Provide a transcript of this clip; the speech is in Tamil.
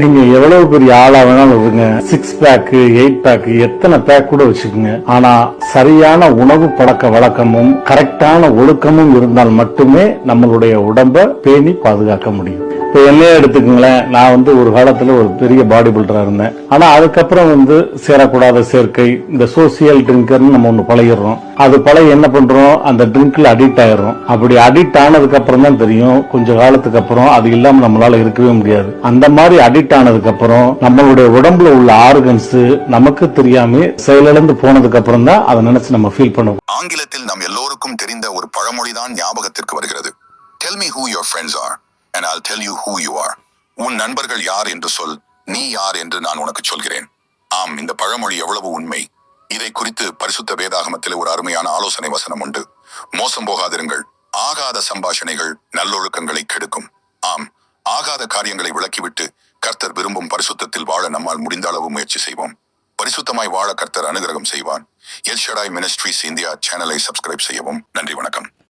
நீங்க எவ்வளவு பெரிய ஆளா வேணாலும் இருங்க. சிக்ஸ் பேக் எயிட் பேக் எத்தனை பேக் கூட வச்சுக்கோங்க. ஆனா சரியான உணவு பழக்க வழக்கமும் கரெக்டான ஒழுக்கமும் இருந்தால் மட்டுமே நம்மளுடைய உடம்ப பேணி பாதுகாக்க முடியும். இப்ப என்னையே எடுத்துக்கங்களேன். நான் வந்து ஒரு காலத்துல ஒரு பெரிய பாடி பில்டரா இருந்தேன். ஆனா அதுக்கப்புறம் வந்து சேரக்கூடாத சேர்க்கை இந்த சோசியல் ட்ரிங்கர்னு நம்ம ஒண்ணு பழகிடுறோம். அது பழகி என்ன பண்றோம்? அந்த ட்ரிங்க்ல அடிக்ட் ஆயிடுறோம். அப்படி அடிக்ட் ஆனதுக்கு அப்புறம் தான் தெரியும். கொஞ்ச காலத்துக்கு அப்புறம் அது இல்லாம நம்மளால இருக்கவே முடியாது. அந்த மாதிரி அடிக்ட் ஆனதுக்கு அப்புறம் நம்மளுடைய உடம்புல உள்ள ஆர்கன்ஸ் நமக்கு தெரியாம செயலிழந்து போனதுக்கு அப்புறம் தான் அதை நினைச்சு நம்ம ஃபீல் பண்ணுவோம். ஆங்கிலத்தில் நாம் எல்லோருக்கும் தெரிந்த ஒரு பழமொழிதான் ஞாபகத்திற்கு வருகிறது. Tell me who your friends are and all tell you who you are உன் நண்பர்கள் யார் என்று சொல். நீ யார் என்று நான் உனக்கு சொல்கிறேன். ஆம் இந்த பழமொழி எவ்வளவு உண்மை. இதை குறித்து பரிசுத்த வேதாகமத்தில் ஒரு அருமையான ஆலோசனை வசனம் உண்டு. மோசம் போகாதிருங்கள். ஆகாத சம்பாஷணைகள் நல்லொழுக்கங்களை கெடுக்கும். ஆம் ஆகாத காரியங்களை விளக்கிவிட்டு கர்த்தர் விரும்பும் பரிசுத்தத்தில் வாழ நம்மால் முடிந்த அளவு முயற்சி செய்வோம். பரிசுத்தமாய் வாழ கர்த்தர் அனுகிரகம் செய்வான் எல்ஷடாய் மினிஸ்ட்ரிஸ் இந்தியா சேனலை சப்ஸ்கிரைப் செய்யவும் நன்றி வணக்கம்.